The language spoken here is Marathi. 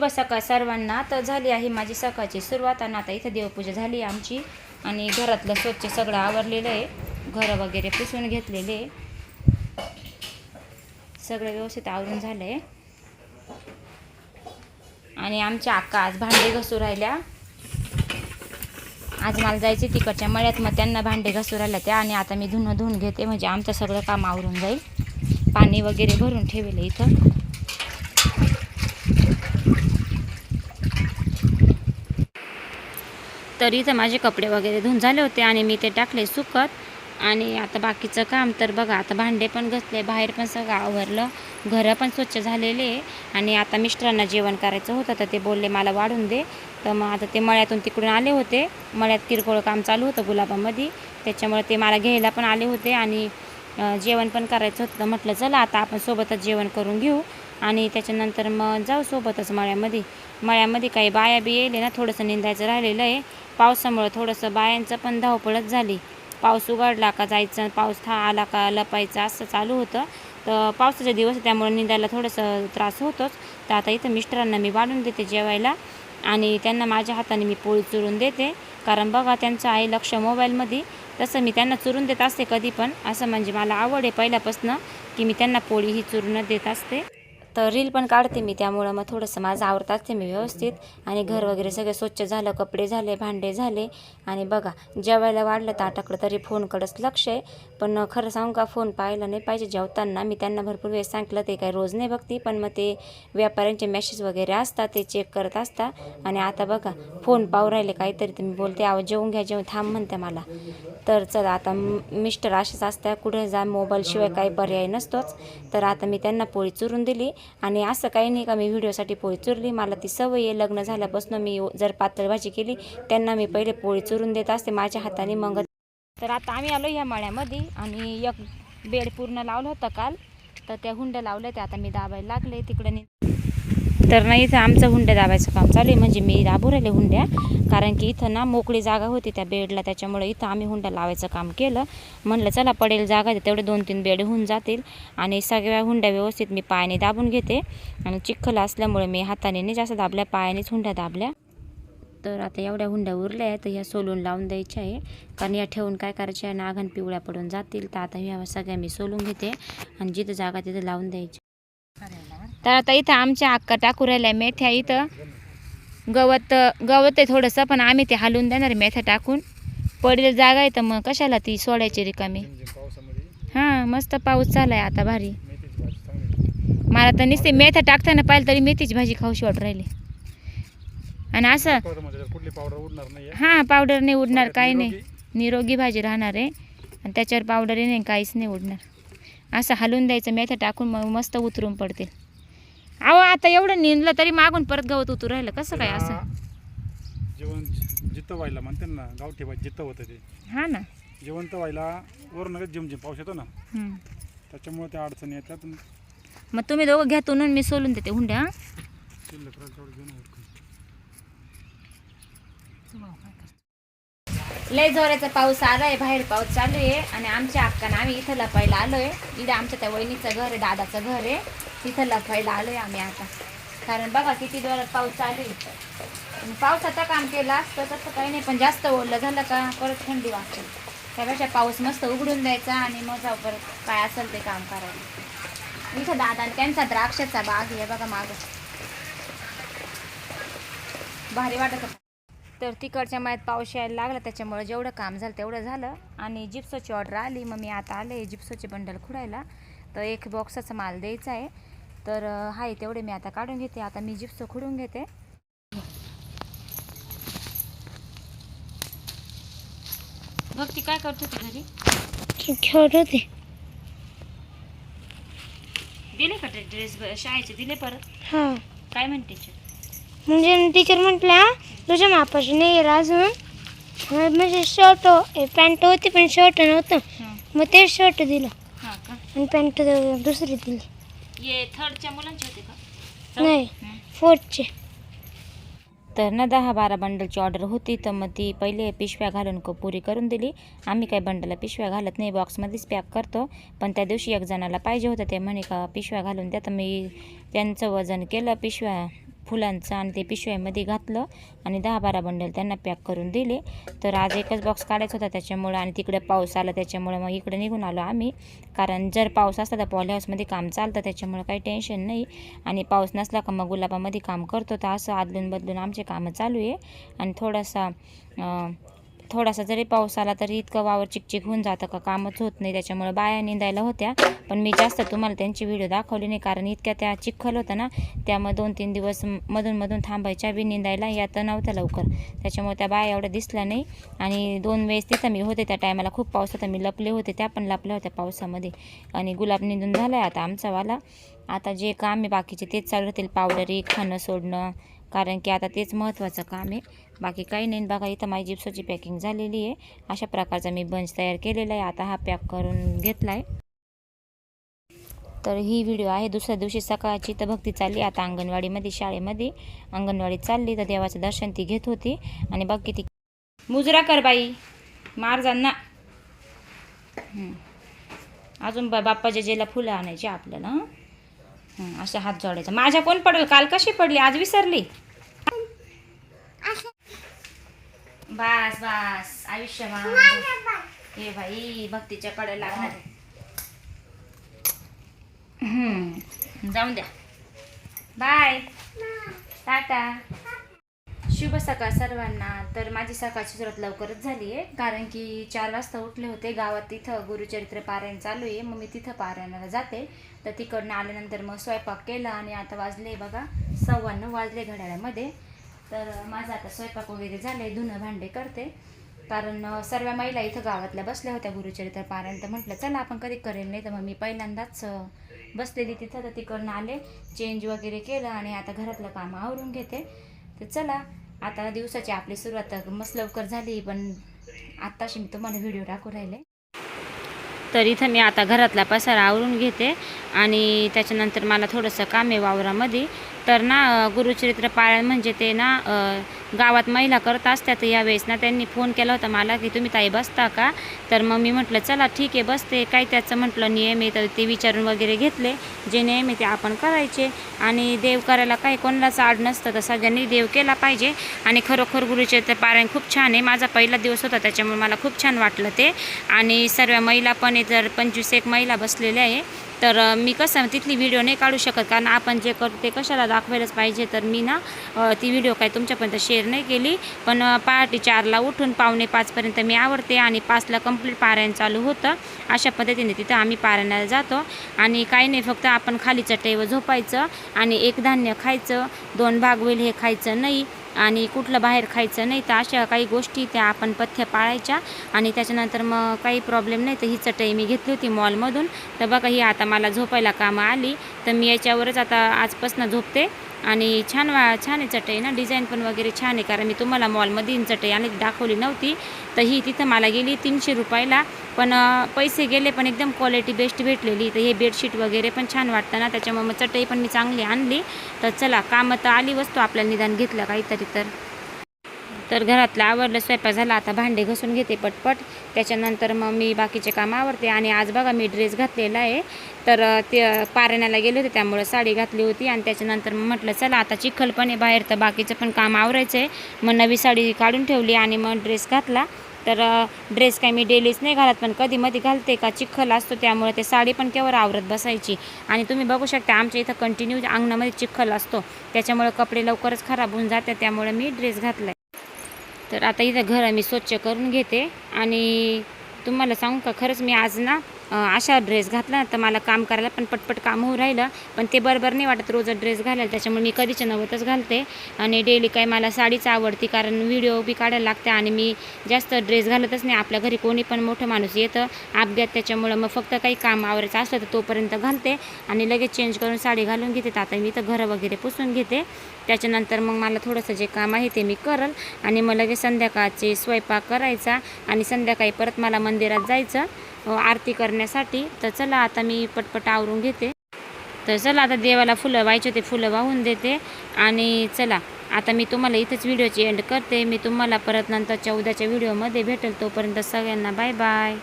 शुभ सकाळ सर्वांना. तर झाली आहे माझी सकाळची सुरुवात आणि आता इथं देवपूजा झाली आहे आमची. आणि घरातलं स्वच्छ सगळं आवरलेलं आहे. घरं वगैरे पुसून घेतलेले सगळं व्यवस्थित आवरून झालं आहे आणि आमच्या अक्का आज भांडे घसू राहिल्या. आज मला जायचे तिकडच्या मळ्यात मग त्यांना भांडे घसू राहिल्या त्या. आणि आता मी धुणं धुवून घेते म्हणजे आमचं सगळं काम आवरून जाईल. पाणी वगैरे भरून ठेवेल इथं. तर इथं माझे कपडे वगैरे धुवून झाले होते आणि मी ते टाकले सुकत. आणि आता बाकीचं काम तर बघा आता भांडे पण घसले बाहेर पण सगळं आवरलं घरं पण स्वच्छ झालेले. आणि आता मिस्टरांना जेवण करायचं होतं तर ते बोलले मला वाढून दे. तर मग आता ते मळ्यातून तिकडून आले होते. मळ्यात किरकोळ काम चालू होतं गुलाबामध्ये. त्याच्यामुळे ते मला घ्यायला पण आले होते आणि जेवण पण करायचं होतं. म्हटलं चला आता आपण सोबतच जेवण करून घेऊ. आणि त्याच्यानंतर मग जाऊ सोबतच मळ्यामध्ये. मळ्यामध्ये काही बाया बी येले ना थोडंसं निंदायचं राहिलेलं आहे. पावसामुळं थोडंसं बायांचं पण धावपळच झाली. पाऊस उघडला का जायचं पाऊस था आला का लपायचं असं चालू होतं. तर पावसाचे दिवस त्यामुळे निंदायला थोडंसं त्रास होतोच. तर आता इथं मिस्टरांना मी वाढून देते जेवायला आणि त्यांना माझ्या हाताने मी पोळी चुरून देते. कारण बघा त्यांचं आहे लक्ष मोबाईलमध्ये. तसं मी त्यांना चुरून देत असते कधी पण. असं म्हणजे मला आवड आहे पहिल्यापासून की मी त्यांना पोळी ही चुरून देत असते. तर रील पण काढते मी त्यामुळं मग थोडंसं माझं आवडत असते मी व्यवस्थित. आणि घर वगैरे सगळे स्वच्छ झालं कपडे झाले भांडे झाले. आणि बघा जेवायला वाढलं ताटाकडं तरी फोनकडंच लक्ष आहे. पण खरं सांगू का फोन पाहायला नाही पाहिजे जेवताना. मी त्यांना भरपूर वेळ सांगितलं ते काही रोज नाही बघते पण मग ते व्यापाऱ्यांचे मेसेज वगैरे असतात ते चेक करत असतात. आणि आता बघा फोन पाहू राहिले काहीतरी तर मी बोलते आव जेवून घ्या जेवून थांब म्हणते मला. तर चला आता मिस्टर असेच असतात कुठे जा मोबाईलशिवाय काही पर्याय नसतोच. तर आता मी त्यांना पोळी चुरून दिली. आणि असं काही नाही का मी व्हिडिओसाठी पोळी चुरली. मला ती सवय आहे. लग्न झाल्यापासून मी जर पातळ भाजी केली त्यांना मी पहिले पोळी चुरून देत असते माझ्या हाताने मग. तर आता आम्ही आलो ह्या मळ्यामध्ये आणि एक बेड पूर्ण लावलं होतं काल. तर त्या हुंड्या लावल्या त्या आता मी दाबायला लागले. तिकडे तर नाही इथं आमचं हुंड्या दाबायचं काम चालू आहे. म्हणजे मी दाबू राहिले हुंड्या. कारण की इथं ना मोकळी जागा होती त्या बेडला. त्याच्यामुळे इथं आम्ही हुंडा लावायचं काम केलं. म्हणलं चला पडेल जागा तेवढे दोन तीन बेड होऊन जातील. आणि सगळ्या हुंड्या व्यवस्थित मी पायाने दाबून घेते. आणि चिखल असल्यामुळे मी हाताने नाही जास्त दाबल्या पायानेच हुंड्या दाबल्या. तर आता एवढ्या हुंड्या उरल्या आहेत. तर ह्या सोलून लावून द्यायच्या आहे. कारण या ठेवून काय करायच्या आहे नागण पिवळ्या पडून जातील. तर आता ह्या सगळ्या मी सोलून घेते. आणि जिथं जागा तिथं लावून द्यायची. तर आता इथं आमच्या अक्का टाकू राहिल्या मेथ्या इथं. गवत गवत आहे थोडंसं पण आम्ही ते हलवून देणार आहे मेथ्या टाकून. पडलेली जागा आहे तर मग कशाला ती सोडायची रिकामी? हां मस्त पाऊस चालू आहे आता भारी. मला तर नुसते मेथ्या टाकताना पाहिलं तरी मेथीची भाजी खाऊशी वाटू राहिली. आणि असं हां पावडर नाही उडणार काही नाही. निरोगी. निरोगी भाजी राहणार आहे. आणि त्याच्यावर पावडरही नाही काहीच नाही उडणार. असं हलवून द्यायचं मेथ्या टाकून मग मस्त उतरून पडतील. अहो आता एवढं निंदलं तरी मागून परत गवत उतरू राहिलं. कसं काय असं? जेवण जित्त व्हायला म्हणते ना गावठी भाजी जित्त होतं ते. हां ना. जिवंत व्हायला वरून जिम जिम पाऊस येतो ना. त्याच्यामुळे त्या अडचणी येतात. आणि मग तुम्ही दोघं घ्या तुनून मी सोलून देते हुंड्या हं? घेऊन उरकून. लय जोराचा पाऊस आलाय बाहेर पाऊस चालू आहे. आणि आमच्या अक्कानं आम्ही इथं लपायला आलोय. इथं आमच्या त्या वहिनीचं घर आहे दादाचं घर आहे. तिथं लपायला आलोय आम्ही आता. कारण बघा किती जोरात पाऊस चालू आहे. आणि पावसाचं काम केलं असतं तसं काही नाही पण जास्त ओलं झालं का परत थंडी वाजते. त्यापेक्षा पाऊस मस्त उघडून द्यायचा आणि मग परत काय असेल ते काम करायला. इथं दादा त्यांचा द्राक्षाचा बाग आहे बघा मागं. भारी वाटत तर तिकडच्या मायात पाऊस यायला लागला त्याच्यामुळे जेवढं काम झालं तेवढं झालं. आणि जिप्सोची ऑर्डर आली मग मी आता आले जिप्सोचे बंडल खुडायला. तर एक बॉक्साचा माल द्यायचा आहे. तर हाय तेवढे मी आता काढून घेते. आता मी जिप्सो खुडून घेते. बघ ती काय करत होती घरी. खेळत होते. दिले का ड्रेस शाळेचे दिले परत? हा. काय म्हणते ती? म्हणजे टीचर म्हटल्या तुझ्या मापाशी नाही आहे अजून. म्हणजे शर्ट पॅन्ट होती पण शर्ट नव्हतं. हं. मग ते शर्ट दिलं. हा का? आणि पॅन्ट दुसरी दिली. ये थर्डच्या मुलांचे होते का? नाही. फोर्थचे तर ना दहा बारा बंडलची ऑर्डर होती तर मग ती पहिले पिशव्या घालून क पुरी करून दिली. आम्ही काही बंडलला पिशव्या घालत नाही बॉक्समध्येच पॅक करतो. पण त्या दिवशी एक जणाला पाहिजे होतं ते म्हणे का पिशव्या घालून द्या. तर मी त्यांचं वजन केलं पिशव्या फुलांचं आणि ते पिशव्यामध्ये घातलं आणि दहा बारा बंडल त्यांना पॅक करून दिले. तर आज एकच बॉक्स काढायचा होता त्याच्यामुळं आणि तिकडे पाऊस आला त्याच्यामुळं मग इकडे निघून आलो आम्ही. कारण जर पाऊस असला तर पॉली हाऊसमध्ये काम चालतं त्याच्यामुळं काही टेन्शन नाही. आणि पाऊस नसला का मग गुलाबामध्ये काम करतो. तर असं आदलून बदलून आमचे कामं चालू आहे. आणि थोडासा थोडासा जरी पाऊस आला तरी इतकं वावर चिकचिक होऊन जातं का? कामच होत नाही. त्याच्यामुळे बाया निंदायला होत्या. पण मी जास्त तुम्हाला त्यांची व्हिडिओ दाखवली नाही. कारण इतक्या त्या चिखल होत्या ना त्यामुळे दोन तीन दिवस मधून मधून थांबायच्या बी निंदायला. या तर नव्हत्या लवकर. त्याच्यामुळे त्या बाया एवढ्या दिसल्या नाही. आणि दोन वेळेस तिथं मी होते त्या टायमाला. खूप पाऊस होता. मी लपले होते. त्या पण लपल्या होत्या पावसामध्ये. आणि गुलाब निंदून झाला आहे आता आमचावाला. आता जे काम आहे बाकीचे तेच चालू राहतील. पावडरी खाणं सोडणं. कारण की आता तेच महत्त्वाचं काम आहे. बाकी काही नाही. बघा इथं माझी जिप्सोची पॅकिंग झालेली आहे. अशा प्रकारचा मी बंच तयार केलेला आहे. आता हा पॅक करून घेतला आहे तर ही व्हिडिओ आहे दुसऱ्या दिवशी सकाळची. तर भक्ती चालली आता अंगणवाडीमध्ये शाळेमध्ये अंगणवाडीत चालली. तर देवाचं दर्शन ती घेत होती. आणि बघ किती मुजरा कर बाई. मार जा अजून बा बाप्पा फुलं आणायची आपल्याला. हं? असं हात जोडायचं माझ्या कोण पडल? काल कशी पडली? आज विसरली. बस बस. आयुष्यमान. हे बाई भक्तीच्या कडे लागणार आहे. जाऊन द्या. बाय. टाटा. शुभ सकाळ सर्वांना. तर माझी सकाळची सुरुवात लवकरच झाली आहे कारण की चार वाजता उठले होते. गावात तिथं गुरुचरित्र पारायण चालू आहे. मग मी तिथं पारायणाला जाते. तर तिकडनं आल्यानंतर मग स्वयंपाक केला आणि आता वाजले बघा सव्वाण्णव वाजले घड्याळ्यामध्ये तर माझा आता स्वयंपाक वगैरे झाले धुणं भांडे करते. कारण सर्व महिला इथं गावातल्या बसल्या होत्या गुरुचरित्र पारायण तर म्हटलं चला आपण कधी करेल नाही तर मग मी पहिल्यांदाच बसलेली तिथं. तर तिकडनं आले चेंज वगैरे केलं आणि आता घरातलं काम आवरून घेते. तर चला आता दिवसाची आपली सुरुवात मस्त लवकर झाली पण आत्ताशी मी तुम्हाला व्हिडिओ टाकू राहिले. तर इथं मी आता घरातला पसारा आवरून घेते आणि त्याच्यानंतर मला थोडंसं काम आहे वावरामध्ये. तर ना गुरुचरित्र पारायण म्हणजे ते ना गावात महिला करत असतात यावेळेस. ना त्यांनी फोन केला होता मला की तुम्ही ताई बसता का? तर मग मी म्हटलं चला ठीक आहे बसते. काय त्याचं म्हटलं नियम आहे तर ते विचारून वगैरे घेतले. जे नियम आहे ते आपण करायचे. आणि देव करायला काही कोणालाच आड नसतं तर सगळ्यांनी देव केला पाहिजे. आणि खरोखर गुरुचरित्र पारायण खूप छान आहे. माझा पहिला दिवस होता त्याच्यामुळे मला खूप छान वाटलं ते. आणि सर्व महिला पण आहे तर पंचवीस एक महिला बसलेल्या आहे. तर मी कसं तिथली व्हिडिओ नाही काढू शकत. कारण आपण जे करतो ते कशाला दाखवायलाच पाहिजे? तर मी ना ती व्हिडिओ काय तुमच्यापर्यंत शेअर नाही केली. पण पहाटे चारला उठून पावणे पाचपर्यंत मी आवडते आणि पाचला कंप्लीट पारायण चालू होतं. अशा पद्धतीने तिथं आम्ही पारायणाला जातो. आणि काही नाही फक्त आपण खाली चटईवर झोपायचं आणि एक धान्य खायचं दोन भाग होईल हे खायचं नाही. आणि कुठलं बाहेर खायचं नाही तर अशा काही गोष्टी त्या आपण पथ्य पाळायच्या. आणि त्याच्यानंतर मग काही प्रॉब्लेम नाही तर ही चटई मी घेतली होती मॉलमधून तर बघा ही आता मला झोपायला कामं आली. तर मी याच्यावरच आता आजपासून झोपते. आणि छान वा छान आहे चटई ना डिझाईन पण वगैरे छान आहे कारण मी तुम्हाला मॉलमध्ये चटई आणि दाखवली नव्हती. तर ही तिथं मला गेली तीनशे रुपयाला. पण पैसे गेले पण एकदम क्वालिटी बेस्ट भेटलेली. तर हे बेडशीट वगैरे पण छान वाटतं ना त्याच्यामुळे मग चटई पण मी चांगली आणली. तर चला कामं तर आली वस्तू आपल्याला निदान घेतलं काहीतरी तर. तर घरातलं आवरलं स्वयंपाक झाला आता भांडे घसून घेते पटपट. त्याच्यानंतर मग मी बाकीचे काम आवरते आणि आज बघा मी ड्रेस घातलेला आहे. तर ते पारण्याला गेले होते त्यामुळं साडी घातली होती आणि त्याच्यानंतर मग म्हटलं चला आता चिखल पण आहे बाहेर तर बाकीचं पण काम आवरायचं आहे मग नवी साडी काढून ठेवली आणि मग ड्रेस घातला. तर ड्रेस काय मी डेलीच नाही घालत पण कधी मध्ये घालते का? चिखल असतो त्यामुळे ते साडी पण केव्हा आवरत बसायची. आणि तुम्ही बघू शकता आमच्या इथं कंटिन्यू अंगणामध्ये चिखल असतो. त्याच्यामुळे कपडे लवकरच खराब होऊन जाते त्यामुळे मी ड्रेस घातला तर आता इथं घर मी स्वच्छ करून घेते. आणि तुम्हाला सांगू का खरंच मी आज ना अशा ड्रेस घातला तर मला काम करायला पण पटपट काम होऊ राहिलं. पण ते बरोबर नाही वाटत रोज ड्रेस घालायला त्याच्यामुळे मी कधीच्या नवतच घालते. आणि डेली काय मला साडीच आवडती कारण व्हिडिओ बी काढायला लागते आणि मी जास्त ड्रेस घालतच नाही. आपल्या घरी कोणी पण मोठं माणूस येतं अपघात त्याच्यामुळं मग फक्त काही काम आवरायचं असलं तर तोपर्यंत घालते. आणि लगेच चेंज करून साडी घालून घेते. तर आता मी तर घरं वगैरे पुसून घेते. त्याच्यानंतर मग मला थोडंसं जे काम आहे ते मी करल. आणि मग लगेच संध्याकाळचे स्वयंपाक करायचा आणि संध्याकाळी परत मला मंदिरात जायचं. आरती करण्यासाठी. तर चला आता मी पटपट आवरून घेते. तर चला आता देवाला फुलं व्हायचे ते फुलं वाहून देते. आणि चला आता मी तुम्हाला इथंच व्हिडिओची एंड करते. मी तुम्हाला परत नंतरच्या उद्याच्या व्हिडिओमध्ये भेटेल. तोपर्यंत सगळ्यांना बाय बाय.